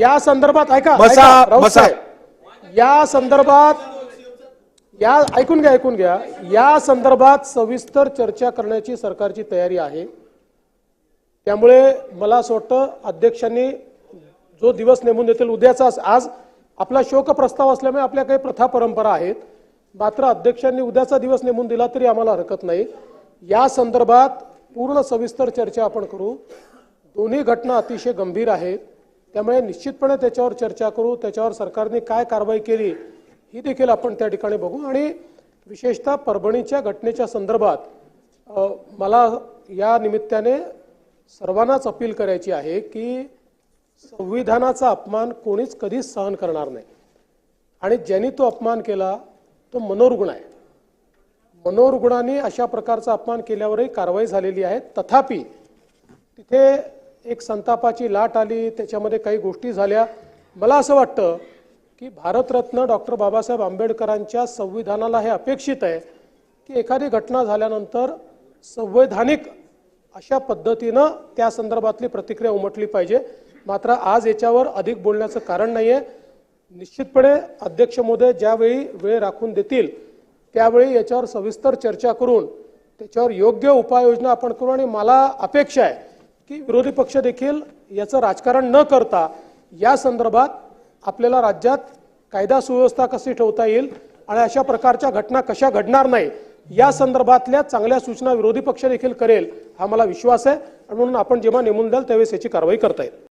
या संदर्भात ऐका बसा, ऐका, राऊत बसा. साहेब. या संदर्भात या ऐकून घ्या ऐकून घ्या. या संदर्भात सविस्तर चर्चा करण्याची सरकारची तयारी आहे. त्यामुळे मला असं वाटतं अध्यक्षांनी जो दिवस नेमून देतील उद्याचाच आज आपला शोक प्रस्ताव असल्यामुळे आपल्या काही प्रथा परंपरा आहेत. मात्र अध्यक्षांनी उद्याचा दिवस नेमून दिला तरी आम्हाला हरकत नाही. या संदर्भात पूर्ण सविस्तर चर्चा आपण करू. दोन्ही घटना अतिशय गंभीर आहेत. त्यामुळे निश्चितपणे त्याच्यावर चर्चा करू त्याच्यावर सरकारने काय कारवाई केली ही देखील आपण त्या ठिकाणी बघू. आणि विशेषतः परभणीच्या घटनेच्या संदर्भात मला या निमित्ताने सर्वांनाच अपील करायची आहे की संविधानाचा अपमान कोणीच कधीच सहन करणार नाही. आणि ज्यांनी तो अपमान केला तो मनोरुग्ण आहे. मनोरुग्णाने अशा प्रकारचा अपमान केल्यावरही कारवाई झालेली आहे. तथापि तिथे एक संतापाची लाट आली त्याच्यामध्ये काही गोष्टी झाल्या. मला असं वाटतं की भारतरत्न डॉक्टर बाबासाहेब आंबेडकरांच्या संविधानाला हे अपेक्षित आहे की एखादी घटना झाल्यानंतर संवैधानिक अशा पद्धतीनं त्या संदर्भातली प्रतिक्रिया उमटली पाहिजे. मात्र आज याच्यावर अधिक बोलण्याचं कारण नाही आहे निश्चितपणे अध्यक्ष महोदय ज्यावेळी वेळ राखून देतील त्यावेळी याच्यावर सविस्तर चर्चा करून त्याच्यावर योग्य उपाययोजना आपण करू आणि मला अपेक्षा आहे की विरोधी पक्ष देखील याचं राजकारण न करता या संदर्भात आपल्याला राज्यात कायदा सुव्यवस्था कशी ठेवता येईल आणि अशा प्रकारच्या घटना कशा घडणार नाही या संदर्भातल्या चांगल्या सूचना विरोधी पक्ष देखील करेल हा मला विश्वास आहे. आणि म्हणून आपण जेव्हा नेमून द्याल त्यावेळेस याची कारवाई करता येईल.